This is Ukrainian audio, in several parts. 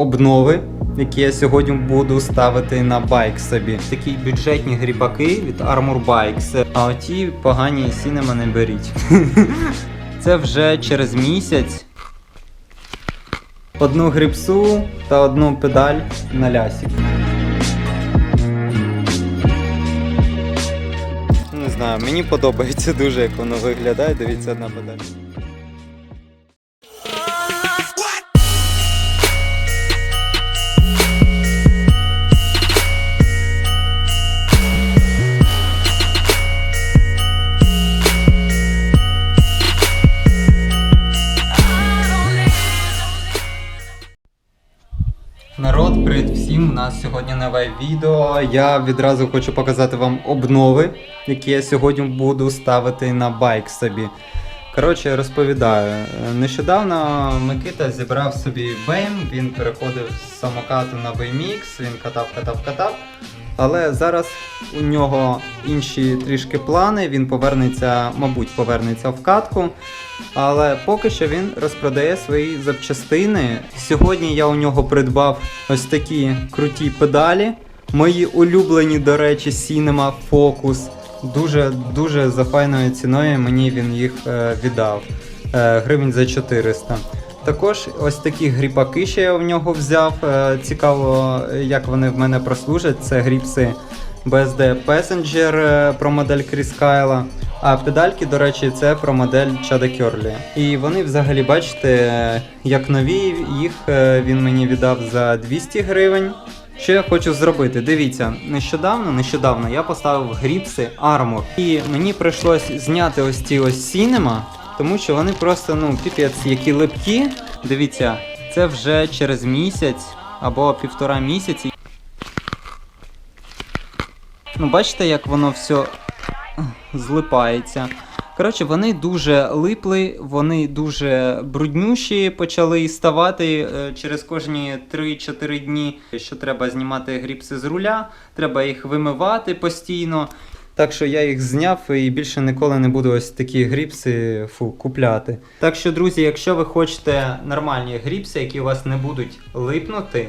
обнови, які я сьогодні буду ставити на байк собі. Такі бюджетні грібаки від Armor Bikes. А оті погані Cinema не беріть. Це вже через місяць. Одну грипсу та одну педаль на лясі. Не знаю, мені подобається дуже, як воно виглядає. Дивіться одна педаль. Нас сьогодні нове відео. Я відразу хочу показати вам обнови, які я сьогодні буду ставити на байк собі. Коротше, розповідаю. Нещодавно Микита зібрав собі бейм, він переходив з самокату на BMX, він катав, катав, катав. Але зараз у нього інші трішки плани. Він повернеться, мабуть, повернеться в катку. Але поки що він розпродає свої запчастини. Сьогодні я у нього придбав ось такі круті педалі. Мої улюблені, до речі, Cinema Focus. Дуже дуже за файною ціною мені він їх е, віддав. Е, гривень за 400. Також ось такі гріпаки ще я в нього взяв. Е, цікаво, як вони в мене прослужать. Це гріпси BSD Passenger про модель Кріс Кайла. А педальки, до речі, це про модель Chada Curly. І вони взагалі, бачите, як нові, їх він мені віддав за 200 гривень. Що я хочу зробити? Дивіться, нещодавно, нещодавно я поставив гріпси Armor. І мені прийшлось зняти ось ці ось Cinema, тому що вони просто, ну, піпець, які липкі. Дивіться, це вже через місяць або півтора місяці. Ну, бачите, як воно все злипається. Коротше, вони дуже липли, вони дуже бруднющі почали ставати е, через кожні 3-4 дні, що треба знімати гріпси з руля, треба їх вимивати постійно. Так що я їх зняв і більше ніколи не буду ось такі гріпси фу, купляти. Так що, друзі, якщо ви хочете нормальні гріпси, які у вас не будуть липнути,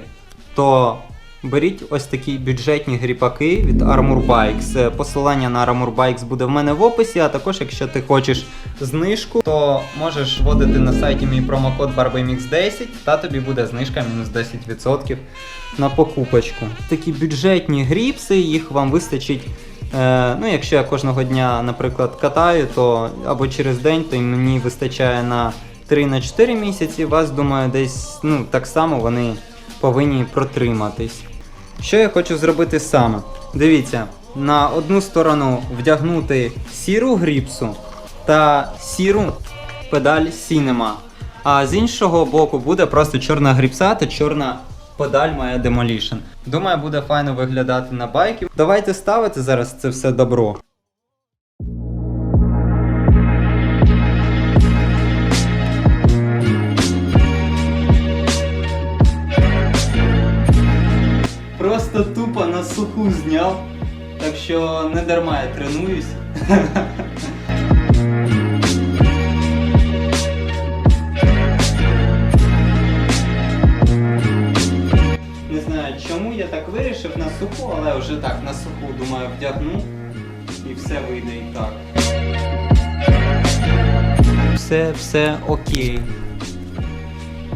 то Беріть ось такі бюджетні гріпаки від Armor Bikes. Е, Посилання на Armor Bikes буде в мене в описі, а також, якщо ти хочеш знижку, то можеш вводити на сайті мій промокод BarbMX10 та тобі буде знижка мінус 10% на покупочку. Такі бюджетні гріпси, їх вам вистачить. Е, ну, якщо я кожного дня, наприклад, катаю, то або через день, то мені вистачає на 3-4 місяці. Вас, думаю, десь ну, так само вони повинні протриматись. Що я хочу зробити саме? Дивіться, на одну сторону вдягнути сіру гріпсу та сіру педаль Cinema. А з іншого боку буде просто чорна гріпса та чорна педаль моя Demolition. Думаю, буде файно виглядати на байків. Давайте ставити зараз це все добро. Суху зняв. Так що не дарма я тренуюсь. Не знаю, чому я так вирішив на суху, але вже так на суху, думаю, вдягну і все вийде і так. Все, все окей.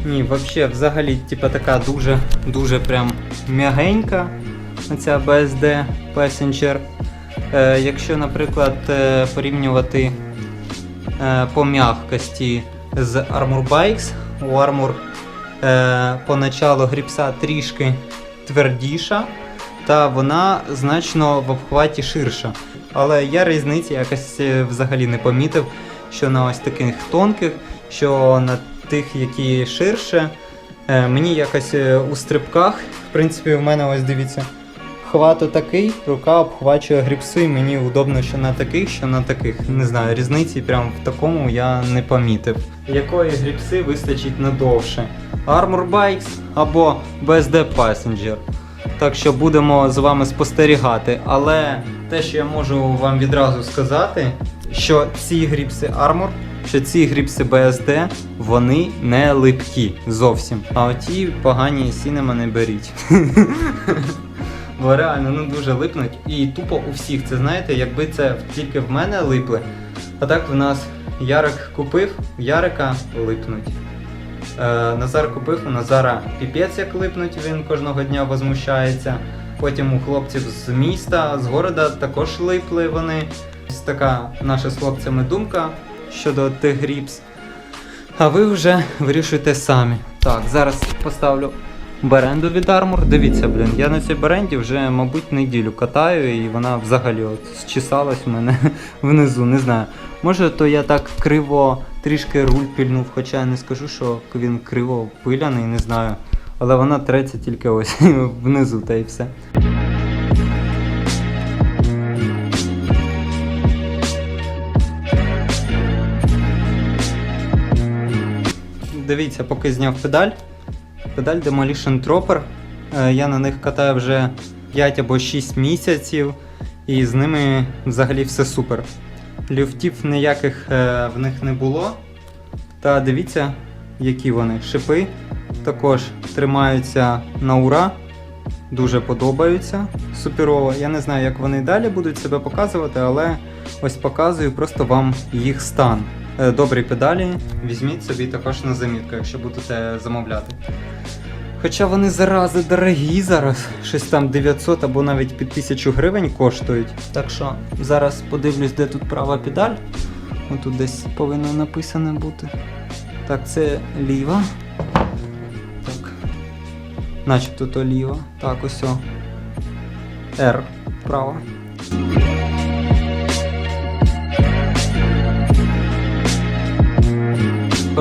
Ні, вообще, взагалі, типа така дуже, дуже прям м'ягенька оця BSD Passenger. Якщо, наприклад, е, порівнювати е, по м'якості з Armor Bikes, у Armor е, поначалу гріпса трішки твердіша, та вона значно в обхваті ширша. Але я різниці якось взагалі не помітив, що на ось таких тонких, що на тих, які ширше. Мені якось у стрибках, в принципі, в мене ось дивіться, хват такий, рука обхвачує гріпсу, і мені удобно, що на таких, що на таких. Не знаю, різниці прям в такому я не помітив. Якої гріпси вистачить надовше? Armor Bikes або BSD Passenger. Так що будемо з вами спостерігати. Але те, що я можу вам відразу сказати, що ці гріпси Armor що ці гріпси BSD вони не липкі зовсім. А оті погані сінема не беріть. Бо реально ну дуже липнуть і тупо у всіх. Це знаєте, якби це тільки в мене липли. А так в нас Ярик купив, в Ярика липнуть. Е, Назар купив, у Назара піпець як липнуть, він кожного дня возмущається. Потім у хлопців з міста, з города також липли вони. Ось така наша з хлопцями думка щодо тих гріпс. А ви вже вирішуйте самі. Так, зараз поставлю беренду від Armor. Дивіться, блін, я на цій беренді вже, мабуть, неділю катаю, і вона взагалі от зчесалась у мене внизу, не знаю. Може, то я так криво трішки руль пільнув, хоча я не скажу, що він криво пиляний, не знаю. Але вона треться тільки ось внизу, та й все. Дивіться, поки зняв педаль. Педаль Demolition Tropper. Е, Я на них катаю вже 5 або 6 місяців, і з ними взагалі все супер. Люфтів ніяких е, в них не було. Та дивіться, які вони. Шипи також тримаються на ура. Дуже подобаються. Суперово. Я не знаю, як вони далі будуть себе показувати, але ось показую просто вам їх стан. Е, Добрі педалі, візьміть собі також на замітку, якщо будете замовляти. Хоча вони зарази дорогі зараз, щось там 900 або навіть під 1000 гривень коштують. Так що зараз подивлюсь, де тут права педаль. Отут десь повинно написано бути. Так, це ліва. Так. Начебто то ліва. Так, ось о. R. Права.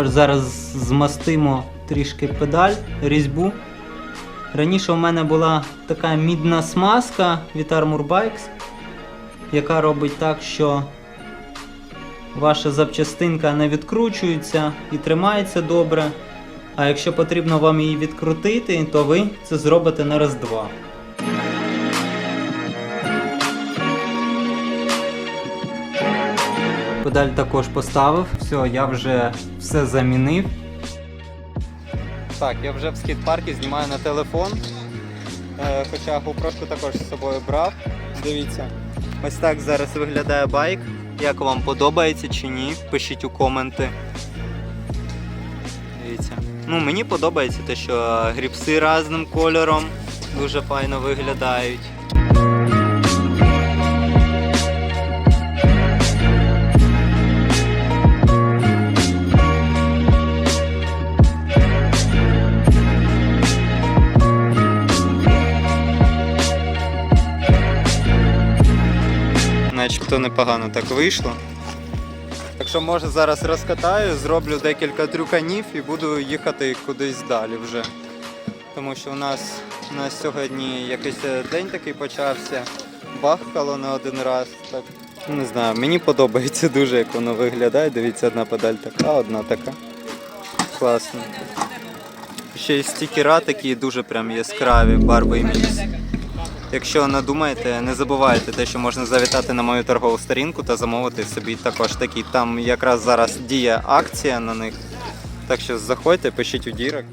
Зараз змастимо трішки педаль, різьбу. Раніше у мене була така мідна смазка від Armor Bikes, яка робить так, що ваша запчастинка не відкручується і тримається добре. А якщо потрібно вам її відкрутити, то ви це зробите на раз-два. Педаль також поставив. Все, я вже все замінив. Так, я вже в скейт-парку знімаю на телефон. Е, хоча GoPro також з собою брав. Дивіться. Ось так зараз виглядає байк. Як вам подобається чи ні? Пишіть у коменти. Дивіться. Ну, мені подобається те, що гріпси різним кольором дуже файно виглядають. Начебто непогано так вийшло. Так що може зараз розкатаю, зроблю декілька трюканів і буду їхати кудись далі вже. Тому що у нас, у нас сьогодні якийсь е, день такий почався. Бахкало не один раз. Так, ну, не знаю, мені подобається дуже, як воно виглядає. Дивіться, одна педаль така, одна така. Класно. Ще й стікера такі дуже прям яскраві, барби і мікс. Якщо надумаєте, не забувайте те, що можна завітати на мою торгову сторінку та замовити собі також такі. Там якраз зараз діє акція на них. Так що заходьте, пишіть у дірок.